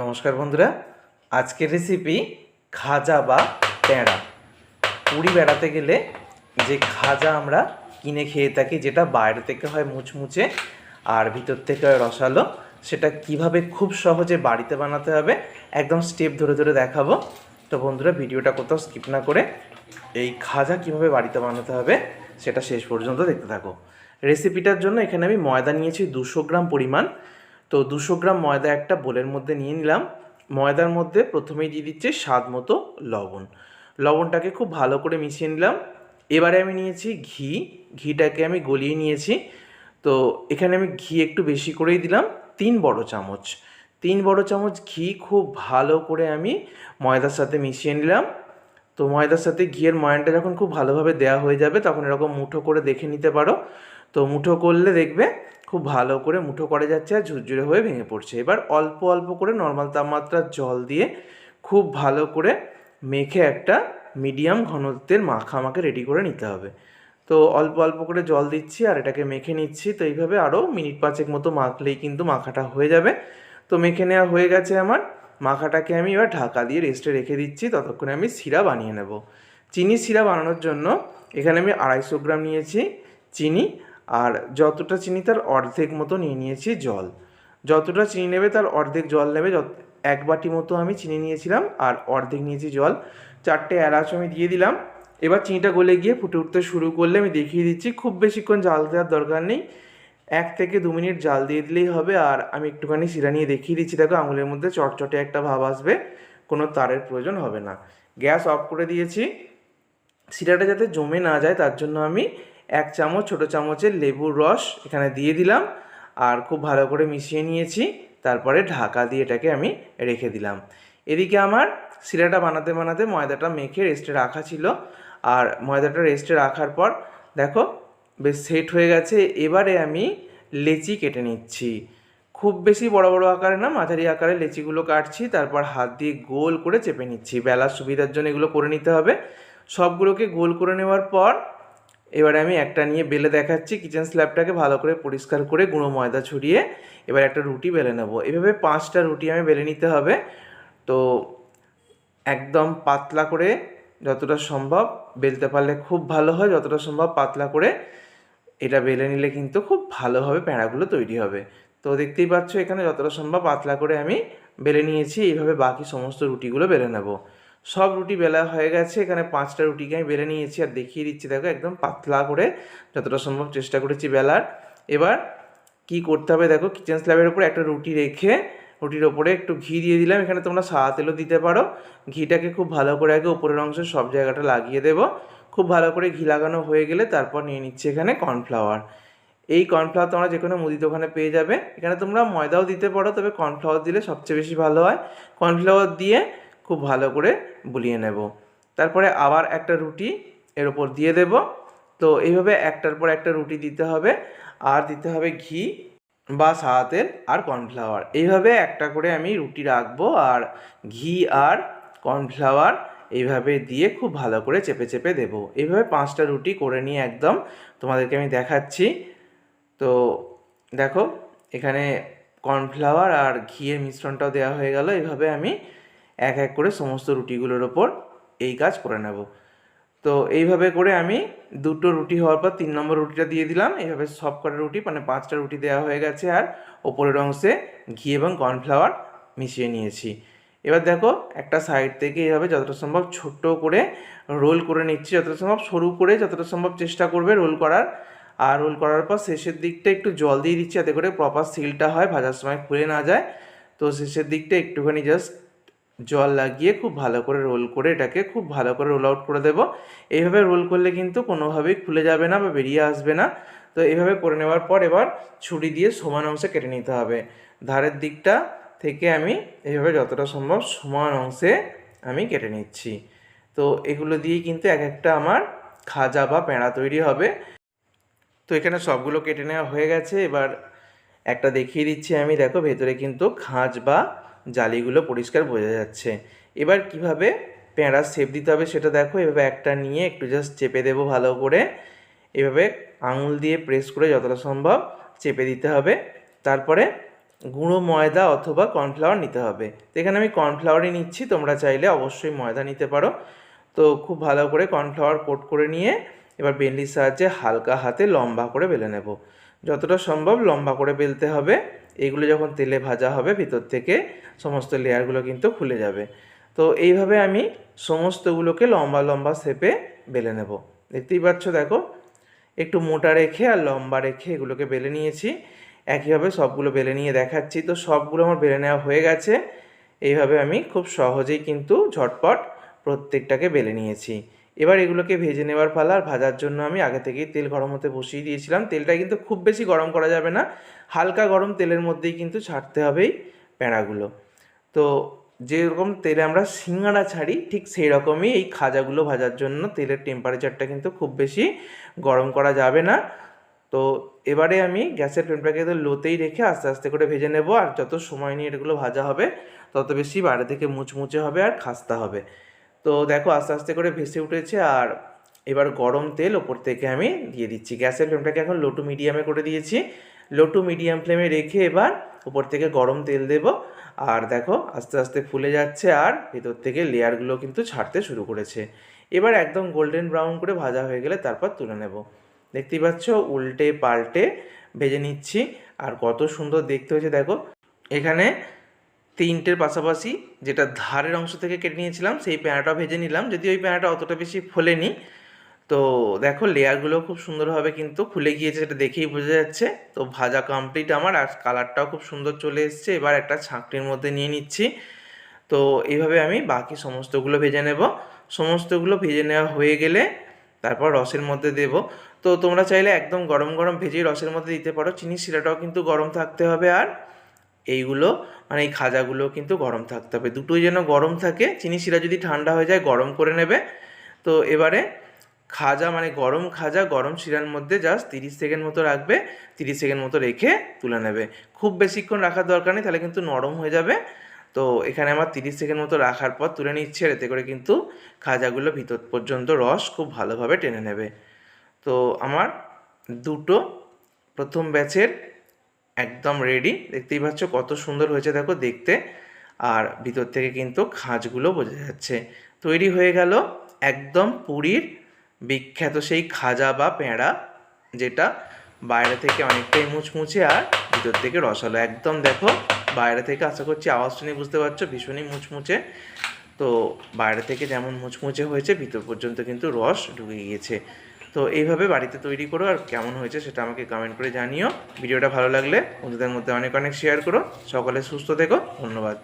নমস্কার বন্ধুরা। আজকের রেসিপি খাজা বা প্যাঁড়া পুরী বেড়াতে গেলে যে খাজা আমরা কিনে খেয়ে থাকি, যেটা বাইরে থেকে হয় মুচমুচে আর ভিতর থেকে হয় রসালো, সেটা কীভাবে খুব সহজে বাড়িতে বানাতে হবে, একদম স্টেপ ধরে ধরে দেখাবো। তো বন্ধুরা, ভিডিওটা কোথাও স্কিপ না করে এই খাজা কীভাবে বাড়িতে বানাতে হবে, সেটা শেষ পর্যন্ত দেখতে থাকো। রেসিপিটার জন্য এখানে আমি ময়দা নিয়েছি দুশো গ্রাম পরিমাণ তো দুশো গ্রাম ময়দা একটা বোলের মধ্যে নিয়ে নিলাম। ময়দার মধ্যে প্রথমেই দিয়ে দিচ্ছে স্বাদ মতো লবণ। লবণটাকে খুব ভালো করে মিশিয়ে নিলাম। এবারে আমি নিয়েছি ঘি। ঘিটাকে আমি গলিয়ে নিয়েছি। তো এখানে আমি ঘি একটু বেশি করেই দিলাম, তিন বড় চামচ। তিন বড় চামচ ঘি খুব ভালো করে আমি ময়দার সাথে মিশিয়ে নিলাম। তো ময়দার সাথে ঘিয়ের ময়ানটা যখন খুব ভালোভাবে দেওয়া হয়ে যাবে, তখন এরকম মুঠো করে দেখে নিতে পারো। তো মুঠো করলে দেখবে খুব ভালো করে মুঠো করে যাচ্ছে আর ঝুরঝুরে হয়ে ভেঙে পড়ছে। এবার অল্প অল্প করে নর্মাল তাপমাত্রার জল দিয়ে খুব ভালো করে মেখে একটা মিডিয়াম ঘনত্বের মাখা আমাকে রেডি করে নিতে হবে। তো অল্প অল্প করে জল দিচ্ছি আর এটাকে মেখে নিচ্ছি। তো এইভাবে আরও মিনিট পাঁচেক মতো মাখলেই কিন্তু মাখাটা হয়ে যাবে। তো মেখে নেওয়া হয়ে গেছে আমার। মাখাটাকে আমি এবার ঢাকা দিয়ে রেস্টে রেখে দিচ্ছি। ততক্ষণে আমি শিরা বানিয়ে নেব। চিনি শিরা বানানোর জন্য এখানে আমি আড়াইশো গ্রাম নিয়েছি। চিনি আর যতটা চিনি তার অর্ধেক মতো নিয়ে নিয়েছি জল। যতটা চিনি নেবে তার অর্ধেক জল নেবে। যত, এক বাটি মতো আমি চিনি নিয়েছিলাম আর অর্ধেক নিয়েছি জল। চারটে এলাচ আমি দিয়ে দিলাম। এবার চিনিটা গলে গিয়ে ফুটে উঠতে শুরু করলে আমি দেখিয়ে দিচ্ছি, খুব বেশিক্ষণ জাল দেওয়ার দরকার নেই। এক থেকে দু মিনিট জাল দিয়ে দিলেই হবে আর আমি একটুখানি শিরা নিয়ে দেখিয়ে দিচ্ছি। দেখো আঙুলের মধ্যে চটচটে একটা ভাব আসবে, কোনো তারের প্রয়োজন হবে না। গ্যাস অফ করে দিয়েছি। শিরাটা যাতে জমে না যায় তার জন্য আমি এক চামচ, ছোটো চামচের লেবুর রস এখানে দিয়ে দিলাম আর খুব ভালো করে মিশিয়ে নিয়েছি। তারপরে ঢাকা দিয়ে এটাকে আমি রেখে দিলাম। এদিকে আমার শিরাটা বানাতে বানাতে ময়দাটা মেখে রেস্টে রাখা ছিল। আর ময়দাটা রেস্টে রাখার পর দেখো বেশ সেট হয়ে গেছে। এবারে আমি লেচি কেটে নিচ্ছি। খুব বেশি বড় বড় আকারে না, মাঝারি আকারে লেচিগুলো কাটছি। তারপর হাত দিয়ে গোল করে চেপে নিচ্ছি। বেলার সুবিধার জন্য এগুলো করে নিতে হবে। সবগুলোকে গোল করে নেওয়ার পর এবারে আমি একটা নিয়ে বেলে দেখাচ্ছি কিচেন স্ল্যাবটাকে ভালো করে পরিষ্কার করে গুঁড়ো ময়দা ছড়িয়ে এবার একটা রুটি বেলে নেব। এভাবে পাঁচটা রুটি আমি বেলে নিতে হবে। তো একদম পাতলা করে যতটা সম্ভব বেলতে পারলে খুব ভালো হয়, যতটা সম্ভব পাতলা করে এটা বেলে নিলে কিন্তু খুব ভালোভাবে প্যাঁড়াগুলো তৈরি হবে। তো দেখতেই পাচ্ছ এখানে যতটা সম্ভব পাতলা করে আমি বেলে নিয়েছি, এইভাবে বাকি সমস্ত রুটিগুলো বেলে নেব। সব রুটি বেলা হয়ে গেছে, এখানে পাঁচটা রুটিকে আমি বেলে নিয়েছি আর দেখিয়ে দিচ্ছি, দেখো একদম পাতলা করে যতটা সম্ভব চেষ্টা করেছি বেলার। এবার কি করতে হবে দেখো কিচেন স্ল্যাবের উপরে একটা রুটি রেখে রুটির ওপরে একটু ঘি দিয়ে দিলাম, এখানে তোমরা সাদা তেলও দিতে পারো। ঘিটাকে খুব ভালো করে আগে ওপরের অংশে সব জায়গাটা লাগিয়ে দেবো। খুব ভালো করে ঘি লাগানো হয়ে গেলে তারপর নিয়ে নিচ্ছি এখানে কর্নফ্লাওয়ার এই কর্নফ্লাওয়ার তোমরা যে কোনো মুদি দোকানে পেয়ে যাবে। এখানে তোমরা ময়দাও দিতে পারো, তবে কর্নফ্লাওয়ার দিলে সবচেয়ে বেশি ভালো হয়। কর্নফ্লাওয়ার দিয়ে খুব ভালো করে বুলিয়ে নেব। তারপরে আবার একটা রুটি এর ওপর দিয়ে দেব। তো এইভাবে একটার পর একটা রুটি দিতে হবে। আর দিতে হবে ঘি বা সাদা তেল আর কর্নফ্লাওয়ার। এইভাবে একটা করে আমি রুটি রাখব আর ঘি আর কর্নফ্লাওয়ার এইভাবে দিয়ে খুব ভালো করে চেপে চেপে দেবো। এইভাবে পাঁচটা রুটি করে নিয়ে একদম তোমাদেরকে আমি দেখাচ্ছি। তো দেখো, এখানে কর্নফ্লাওয়ার আর ঘিয়ের মিশ্রণটাও দেওয়া হয়ে গেল। এইভাবে আমি এক এক করে সমস্ত রুটিগুলোর ওপর এই কাজ করে নেব। তো এইভাবে করে আমি দুটো রুটি হওয়ার পর তিন নম্বর রুটিটা দিয়ে দিলাম। এইভাবে সব কটা রুটি মানে পাঁচটা রুটি দেওয়া হয়ে গেছে আর ওপরের অংশে ঘি এবং কর্নফ্লাওয়ার মিশিয়ে নিয়েছি। এবার দেখো একটা সাইড থেকে এইভাবে যতটা সম্ভব ছোট্ট করে রোল করে নিচ্ছি, যতটা সম্ভব সরু করে যতটা সম্ভব চেষ্টা করবে রোল করার। আর রোল করার পর শেষের দিকটা একটু জল দিয়ে দিচ্ছি যাতে করে প্রপার সিলটা হয়, ভাজার সময় খুলে না যায়। তো শেষের দিকটা একটুখানি জাস্ট জল লাগিয়ে খুব ভালো করে রোল করে এটাকে খুব ভালো করে রোল আউট করে দেবো। এইভাবে রোল করলে কিন্তু কোনোভাবেই খুলে যাবে না বা বেরিয়ে আসবে না। তো এইভাবে করে নেওয়ার পর এবার ছুরি দিয়ে সমান অংশে কেটে নিতে হবে। ধারের দিকটা থেকে আমি এইভাবে যতটা সম্ভব সমান অংশে আমি কেটে নিচ্ছি। তো এগুলো দিয়েই কিন্তু এক একটা আমার খাজা বা প্যাঁড়া তৈরি হবে। তো এখানে সবগুলো কেটে নেওয়া হয়ে গেছে। এবার একটা দেখিয়ে দিচ্ছি আমি। দেখো ভেতরে কিন্তু খাঁজ বা জালিগুলো পরিষ্কার বোঝা যাচ্ছে। এবার কীভাবে পেঁড়ার শেপ দিতে হবে সেটা দেখো। এভাবে একটা নিয়ে একটু জাস্ট চেপে দেবো ভালো করে। এভাবে আঙুল দিয়ে প্রেস করে যতটা সম্ভব চেপে দিতে হবে। তারপরে গুঁড়ো ময়দা অথবা কর্নফ্লাওয়ার নিতে হবে। তো এখানে আমি কর্নফ্লাওয়ারই নিচ্ছি, তোমরা চাইলে অবশ্যই ময়দা নিতে পারো। তো খুব ভালো করে কর্নফ্লাওয়ার কোট করে নিয়ে এবার বেলনির সাহায্যে হালকা হাতে লম্বা করে বেলে নেব। যতটা সম্ভব লম্বা করে বেলতে হবে। এগুলো যখন তেলে ভাজা হবে ভিতর থেকে সমস্ত লেয়ারগুলো কিন্তু খুলে যাবে। তো এইভাবে আমি সমস্তগুলোকে লম্বা লম্বা শেপে বেলে নেব। দেখতেই পাচ্ছ দেখো, একটু মোটা রেখে আর লম্বা রেখে এগুলোকে বেলে নিয়েছি। একইভাবে সবগুলো বেলে নিয়ে দেখাচ্ছি। তো সবগুলো আমার বেলে নেওয়া হয়ে গেছে। এইভাবে আমি খুব সহজেই কিন্তু ঝটপট প্রত্যেকটাকে বেলে নিয়েছি। এবার এগুলোকে ভেজে নেওয়ার পালা আর ভাজার জন্য আমি আগে থেকেই তেল গরম হতে বসিয়ে দিয়েছিলাম। তেলটা কিন্তু খুব বেশি গরম করা যাবে না। হালকা গরম তেলের মধ্যেই কিন্তু ছাড়তে হবেই প্যাঁড়াগুলো তো যেরকম তেলে আমরা সিঙ্গাড়া ছাড়ি, ঠিক সেই রকমই এই খাজাগুলো ভাজার জন্য তেলের টেম্পারেচারটা কিন্তু খুব বেশি গরম করা যাবে না। তো এবারে আমি গ্যাসের ফ্লেমটাকে তো লোতেই রেখে আস্তে আস্তে করে ভেজে নেব। আর যত সময় নিয়ে এগুলো ভাজা হবে, তত বেশি বাইরে থেকে মুচমুচে হবে আর খাস্তা হবে। তো দেখো আস্তে আস্তে করে ভেসে উঠেছে আর এবার গরম তেল ওপর থেকে আমি দিয়ে দিচ্ছি। গ্যাসের ফ্লেমটাকে এখন লো টু মিডিয়ামে করে দিয়েছি। লো টু মিডিয়াম ফ্লেমে রেখে এবার উপর থেকে গরম তেল দেব। আর দেখো আস্তে আস্তে ফুলে যাচ্ছে আর ভেতর থেকে লেয়ারগুলো কিন্তু ছাড়তে শুরু করেছে। এবার একদম গোল্ডেন ব্রাউন করে ভাজা হয়ে গেলে তারপর তুলে নেব। দেখতেই পাচ্ছ উল্টে পাল্টে ভেজে নিচ্ছি। আর কত সুন্দর দেখতে হয়েছে দেখো। এখানে তিনটের পাশাপাশি যেটা ধারের অংশ থেকে কেটে নিয়েছিলাম, সেই প্যাঁড়াটা ভেজে নিলাম। যদি ওই প্যাঁড়াটা অতটা বেশি ফোলেনি। তো দেখো, লেয়ারগুলো খুব সুন্দরভাবে কিন্তু খুলে গিয়েছে, সেটা দেখেই বোঝা যাচ্ছে। তো ভাজা কমপ্লিট আমার, আর কালারটাও খুব সুন্দর চলে এসছে। এবার একটা ছাঁকনির মধ্যে নিয়ে নিচ্ছি। তো এইভাবে আমি বাকি সমস্তগুলো ভেজে নেব। সমস্তগুলো ভেজে নেওয়া হয়ে গেলে তারপর রসের মধ্যে দেব। তো তোমরা চাইলে একদম গরম গরম ভেজে রসের মধ্যে দিতে পারো। চিনির শিরাটাও কিন্তু গরম থাকতে হবে আর। এইগুলো মানে এই খাজাগুলো কিন্তু গরম থাকতে হবে। দুটোই যেন গরম থাকে, চিনি শিরা যদি ঠান্ডা হয়ে যায়, গরম করে নেবে। তো এবারে খাজা মানে গরম খাজা, গরম শিরার মধ্যে জাস্ট তিরিশ সেকেন্ড মতো রাখবে, তিরিশ সেকেন্ড মতো রেখে তুলে নেবে। খুব বেশিক্ষণ রাখার দরকার নেই, তাহলে কিন্তু নরম হয়ে যাবে। তো এখানে আমার তিরিশ সেকেন্ড মতো রাখার পর তুলে নিচ্ছে এতে করে কিন্তু খাজাগুলো ভিতর পর্যন্ত রস খুব ভালোভাবে টেনে নেবে। তো আমার দুটো প্রথম ব্যাচের একদম রেডি দেখতেই পাচ্ছ কত সুন্দর হয়েছে দেখো দেখতে। আর ভিতর থেকে কিন্তু খাঁজগুলো বোঝা যাচ্ছে। তৈরি হয়ে গেল একদম পুরীর বিখ্যাত সেই খাজা বা পেঁড়া, যেটা বাইরে থেকে অনেকটাই মুচমুচে আর ভিতর থেকে রসালো। একদম দেখো বাইরে থেকে, আশা করছি আওয়াজ শুনে বুঝতে পারছ, ভীষণই মুচমুচে। তো বাইরে থেকে যেমন মুচমুচে হয়েছে, ভিতর পর্যন্ত কিন্তু রস ঢুকে গিয়েছে। তো এইভাবে বাড়িতে তৈরি করো আর কেমন হয়েছে সেটা আমাকে কমেন্ট করে জানিও। ভিডিওটা ভালো লাগলে বন্ধুদের মধ্যে অনেক অনেক শেয়ার করো। সকলে সুস্থ থেকো। ধন্যবাদ।